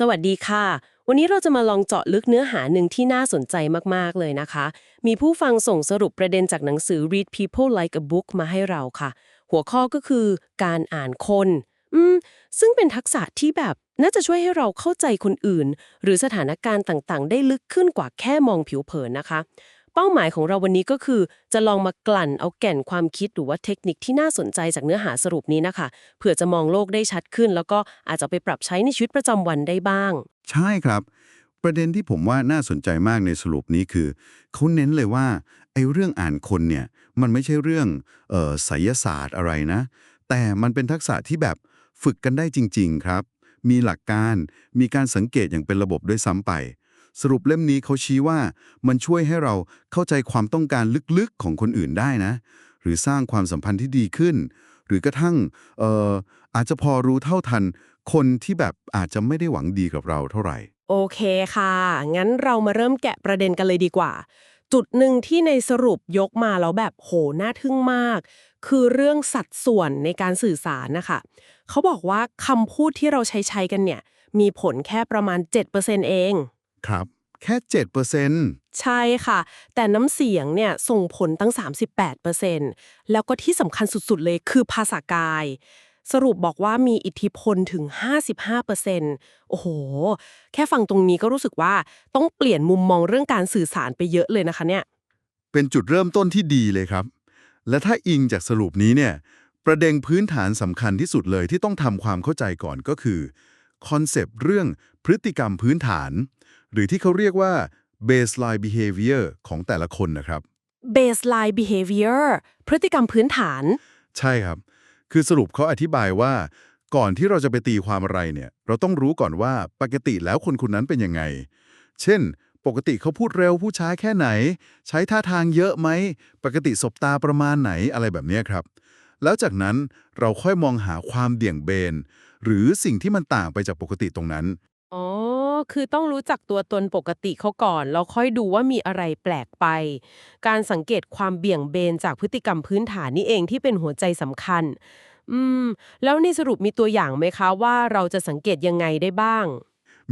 สวัสดีค่ะ วันนี้เราจะมาลองเจาะลึกเนื้อหาหนึ่งที่น่าสนใจมาก ๆ เลยนะคะ มีผู้ฟังส่งสรุปประเด็นจากหนังสือ Read People Like a Book มาให้เราค่ะ หัวข้อก็คือการอ่านคน อืม ซึ่งเป็นทักษะที่แบบน่าจะช่วยให้เราเข้าใจคนอื่น หรือสถานการณ์ต่าง ๆ ได้ลึกขึ้นกว่าแค่มองผิวเผินนะคะ เป้าหมายของเราวันนี้ก็คือ จะลองมากลั่นเอาแก่นความคิดหรือว่าเทคนิคที่น่าสนใจจากเนื้อหาสรุปนี้นะคะเพื่อจะมองโลกได้ชัดขึ้น แล้วก็อาจจะไปปรับใช้ในชีวิตประจำวันได้บ้าง ใช่ครับ ประเด็นที่ผมว่าน่าสนใจมากในสรุปนี้คือเขาเน้นเลยว่าไอ้เรื่องอ่านคนเนี่ยมันไม่ใช่เรื่องเอ่อไสยศาสตร์อะไรนะ แต่มันเป็นทักษะที่แบบฝึกกันได้จริง ๆ ครับ มีหลักการมีการสังเกตอย่างเป็นระบบด้วยซ้ำไป สรุปเล่มนี้เขาชี้ว่ามันช่วยให้เราเข้าใจความต้องการลึกๆของคนอื่นได้นะ หรือสร้างความสัมพันธ์ที่ดีขึ้น หรือกระทั่งเอ่ออาจจะพอรู้เท่าทัน คนที่แบบอาจจะไม่ได้หวังดีกับเราเท่าไหร่ โอเคค่ะ งั้นเรามาเริ่มแกะประเด็นกันเลยดีกว่า จุดหนึ่งที่ในสรุปยกมาแล้วแบบโหน่าทึ่งมาก คือเรื่องสัดส่วนในการสื่อสารนะคะเขาบอกว่าคำพูดที่เราใช้ใช้กันเนี่ยมีผลแค่ประมาณ 7%เอง ครับ แค่ 7%ใช่ค่ะ แต่น้ำเสียงเนี่ยส่งผลตั้ง 38%แล้วก็ที่สำคัญสุดๆเลยคือภาษากาย สรุปบอกว่ามีอิทธิพลถึง 55%โอ้โห แค่ฟังตรงนี้ก็รู้สึกว่าต้องเปลี่ยนมุมมองเรื่องการสื่อสารไปเยอะเลยนะคะเนี่ย เป็นจุดเริ่มต้นที่ดีเลยครับ และถ้าอิงจากสรุปนี้เนี่ย ประเด็นพื้นฐานสำคัญที่สุดเลยที่ต้องทำความเข้าใจก่อนก็คือคอนเซปต์เรื่องพฤติกรรมพื้นฐาน หรือที่เขาเรียกว่า baseline behavior ของแต่ละคนนะครับ baseline behavior พฤติกรรมพื้นฐาน ใช่ครับ คือสรุปเขาอธิบายว่า ก่อนที่เราจะไปตีความอะไรเนี่ย เราต้องรู้ก่อนว่าปกติแล้วคนคนนั้นเป็นยังไง เช่น ปกติเขาพูดเร็วพูดช้าแค่ไหน ใช้ท่าทางเยอะไหม ปกติสบตาประมาณไหนอะไรแบบเนี้ยครับ แล้วจากนั้นเราค่อยมองหาความเบี่ยงเบน หรือสิ่งที่มันต่างไปจากปกติตรงนั้น อ๋อ คือต้องรู้จักตัวตนปกติเขาก่อน แล้วค่อยดูว่ามีอะไรแปลกไป การสังเกตความเบี่ยงเบนจากพฤติกรรมพื้นฐานนี่เองที่เป็นหัวใจสำคัญ อืม แล้วในสรุปมีตัวอย่างไหมคะว่าเราจะสังเกตยังไงได้บ้าง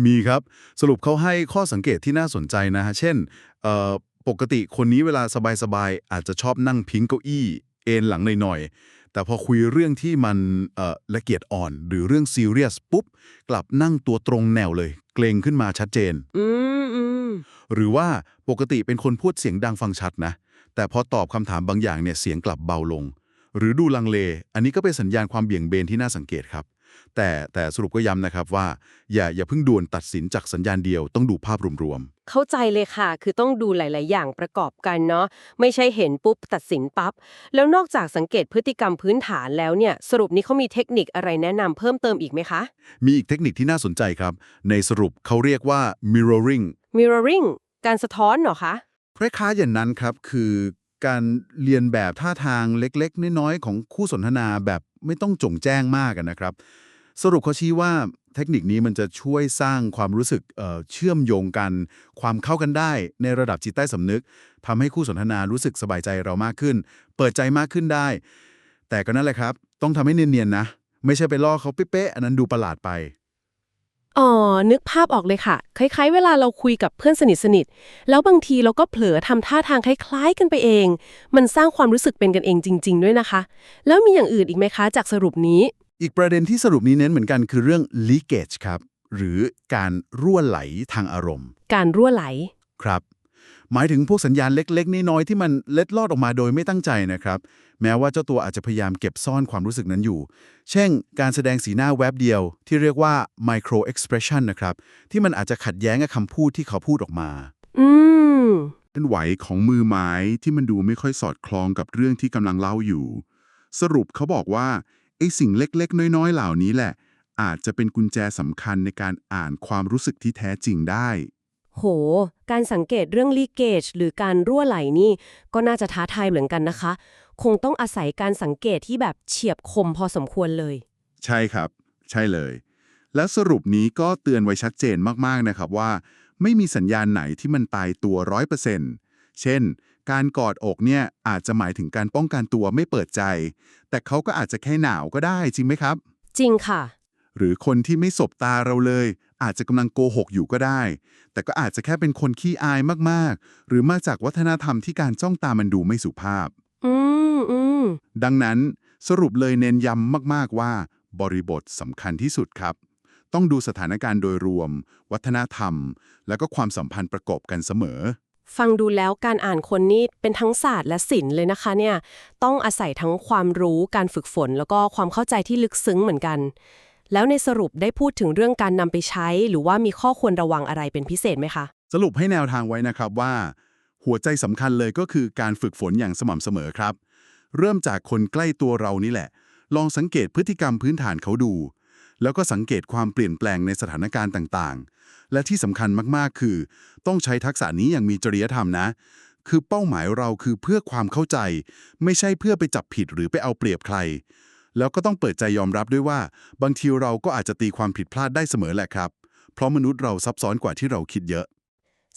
มีครับสรุปเขาให้ข้อสังเกตที่น่าสนใจนะฮะ เช่นเอ่อปกติคนนี้เวลาสบายๆอาจจะชอบนั่งพิงเก้าอี้ เอนหลังหน่อยๆ แต่พอคุยเรื่องที่มันเอ่อละเอียดอ่อนหรือเรื่องซีเรียสปุ๊บ กลับนั่งตัวตรงแนวเลย เกรงขึ้นมาชัดเจนอืมอืมหรือว่าปกติเป็นคนพูดเสียงดังฟังชัดนะ แต่พอตอบคำถามบางอย่างเนี่ยเสียงกลับเบาลง หรือดูลังเล อันนี้ก็เป็นสัญญาณความเบี่ยงเบนที่น่าสังเกตครับ แต่แต่สรุปก็ย้ำนะครับว่า อย่าอย่าเพิ่งด่วนตัดสินจากสัญญาณเดียวต้องดูภาพรวมเข้าใจเลยค่ะ คือต้องดูหลาย ๆ อย่างประกอบกันเนาะไม่ใช่เห็นปุ๊บตัดสินปับ๊บ แล้วนอกจากสังเกตพฤติกรรมพื้นฐานแล้วเนี่ย สรุปนี้เขามีเทคนิคอะไรแนะนำเพิ่มเติมอีกไหมคะๆมีอีกเทคนิคที่น่าสนใจครับ ในสรุปเขาเรียกว่า mirroring mirroring การสะท้อนเหรอคะ คล้ายๆอย่างนั้นครับ คือ การเรียนแบบท่าทางเล็กๆ น้อยๆ ของคู่สนทนาแบบไม่ต้องจงแจ้งมากนะครับ สรุปเขาชี้ว่าเทคนิคนี้มันจะช่วยสร้างความรู้สึกเเชื่อมโยงกัน ความเข้ากันได้ในระดับจิตใต้สำนึกทำให้คู่สนทนารู้สึกสบายใจเรามากขึ้น เปิดใจมากขึ้นได้ แต่ก็นั่นแหละครับ ต้องทำให้เนียนๆนะ ไม่ใช่ไปล่อเขาเป๊ะๆอันนั้นดูประหลาดไป อ๋อ นึกภาพออกเลยค่ะ คล้ายๆ เวลาเราคุยกับเพื่อนสนิทสนิทๆแล้วบางทีเราก็เผลอทำท่าทางคล้ายๆ กันไปเอง มันสร้างความรู้สึกเป็นกันเองจริง ๆ ด้วยนะคะ แล้วมีอย่างอื่นอีกไหมคะ จากสรุปนี้ อีกประเด็นที่สรุปนี้เน้นเหมือนกันคือเรื่อง leakage ครับ หรือการรั่วไหลทางอารมณ์ การรั่วไหล ครับ หมายถึงพวกสัญญาณเล็กๆน้อยๆที่มันเล็ดลอดออกมาโดยไม่ตั้งใจนะครับ แม้ว่าเจ้าตัวอาจจะพยายามเก็บซ่อนความรู้สึกนั้นอยู่ เช่น การแสดงสีหน้าแวบเดียว ที่เรียกว่า micro expression นะครับ ที่มันอาจจะขัดแย้งกับคำพูดที่เขาพูดออกมา อืมเป็นไหวของมือไม้ที่มันดูไม่ค่อยสอดคล้องกับเรื่องที่กำลังเล่าอยู่ สรุปเขาบอกว่าไอ้สิ่งเล็กๆ น้อยๆ เหล่านี้แหละ อาจจะเป็นกุญแจสำคัญในการอ่านความรู้สึกที่แท้จริงได้ โห การสังเกตเรื่อง leakage หรือการรั่วไหลนี่ ก็น่าจะท้าทายเหมือนกันนะคะ คงต้องอาศัยการสังเกตที่แบบเฉียบคมพอสมควรเลย ใช่ครับ ใช่เลย และสรุปนี้ก็เตือนไว้ชัดเจนมากๆนะครับว่า ไม่มีสัญญาณไหนที่มันตายตัวร้อยเปอร์เซ็นต์เช่น การกอดอกเนี่ยอาจจะหมายถึงการป้องกันตัวไม่เปิดใจ แต่เขาก็อาจจะแค่หนาวก็ได้จริงไหมครับ จริงค่ะ หรือคนที่ไม่สบตาเราเลย อาจจะกำลังโกหกอยู่ก็ได้ แต่ก็อาจจะแค่เป็นคนขี้อายมากๆ หรือมาจากวัฒนธรรมที่การจ้องตามันดูไม่สุภาพ อืมอืมดังนั้นสรุปเลยเน้นย้ำมากๆว่า บริบทสำคัญที่สุดครับ ต้องดูสถานการณ์โดยรวม วัฒนธรรม แล้วก็ความสัมพันธ์ประกอบกันเสมอ ฟังดูแล้วการอ่านคนนี่เป็นทั้งศาสตร์และศิลป์เลยนะคะเนี่ย ต้องอาศัยทั้งความรู้การฝึกฝน แล้วก็ความเข้าใจที่ลึกซึ้งเหมือนกัน แล้วในสรุปได้พูดถึงเรื่องการนำไปใช้ หรือว่ามีข้อควรระวังอะไรเป็นพิเศษไหมคะ สรุปให้แนวทางไว้นะครับว่า หัวใจสำคัญเลยก็คือการฝึกฝนอย่างสม่ำเสมอครับ เริ่มจากคนใกล้ตัวเรานี่แหละ ลองสังเกตพฤติกรรมพื้นฐานเขาดู แล้วก็สังเกตความเปลี่ยนแปลงในสถานการณ์ต่างๆ และที่สำคัญมากๆคือ ต้องใช้ทักษะนี้อย่างมีจริยธรรมนะคือเป้าหมายเราคือเพื่อความเข้าใจ ไม่ใช่เพื่อไปจับผิดหรือไปเอาเปรียบใคร แล้วก็ต้องเปิดใจยอมรับด้วยว่า บางทีเราก็อาจจะตีความผิดพลาดได้เสมอแหละครับ เพราะมนุษย์เราซับซ้อนกว่าที่เราคิดเยอะ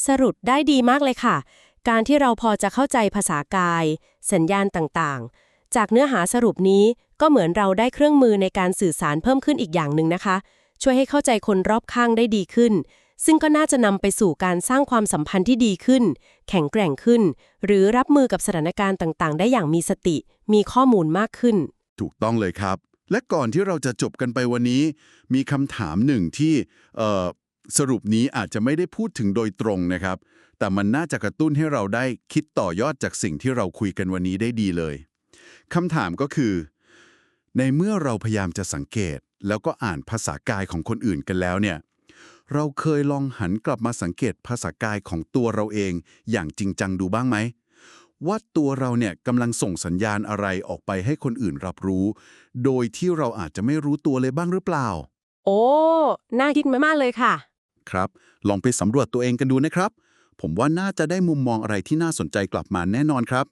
สรุปได้ดีมากเลยค่ะ การที่เราพอจะเข้าใจภาษากาย สัญญาณต่างๆ จากเนื้อหาสรุปนี้ก็เหมือนเราได้เครื่องมือในการสื่อสารเพิ่มขึ้นอีกอย่างหนึ่งนะคะ ช่วยให้เข้าใจคนรอบข้างได้ดีขึ้น ซึ่งก็น่าจะนำไปสู่การสร้างความสัมพันธ์ที่ดีขึ้น แข็งแกร่งขึ้น หรือรับมือกับสถานการณ์ต่างๆ ได้อย่างมีสติ มีข้อมูลมากขึ้น ถูกต้องเลยครับ และก่อนที่เราจะจบกันไปวันนี้ มีคำถามหนึ่งที่เอ่อสรุปนี้อาจจะไม่ได้พูดถึงโดยตรงนะครับ แต่มันน่าจะกระตุ้นให้เราได้คิดต่อยอดจากสิ่งที่เราคุยกันวันนี้ได้ดีเลยคำถามก็คือ ในเมื่อเราพยายามจะสังเกต แล้วก็อ่านภาษากายของคนอื่นกันแล้วเนี่ย เราเคยลองหันกลับมาสังเกตภาษากายของตัวเราเอง อย่างจริงจังดูบ้างไหม ว่าตัวเราเนี่ยกำลังส่งสัญญาณอะไรออกไปให้คนอื่นรับรู้ โดยที่เราอาจจะไม่รู้ตัวเลยบ้างหรือเปล่า โอ้ น่าคิดมากๆเลยค่ะ ครับ ลองไปสำรวจตัวเองกันดูนะครับ ผมว่าน่าจะได้มุมมองอะไรที่น่าสนใจกลับมาแน่นอนครับ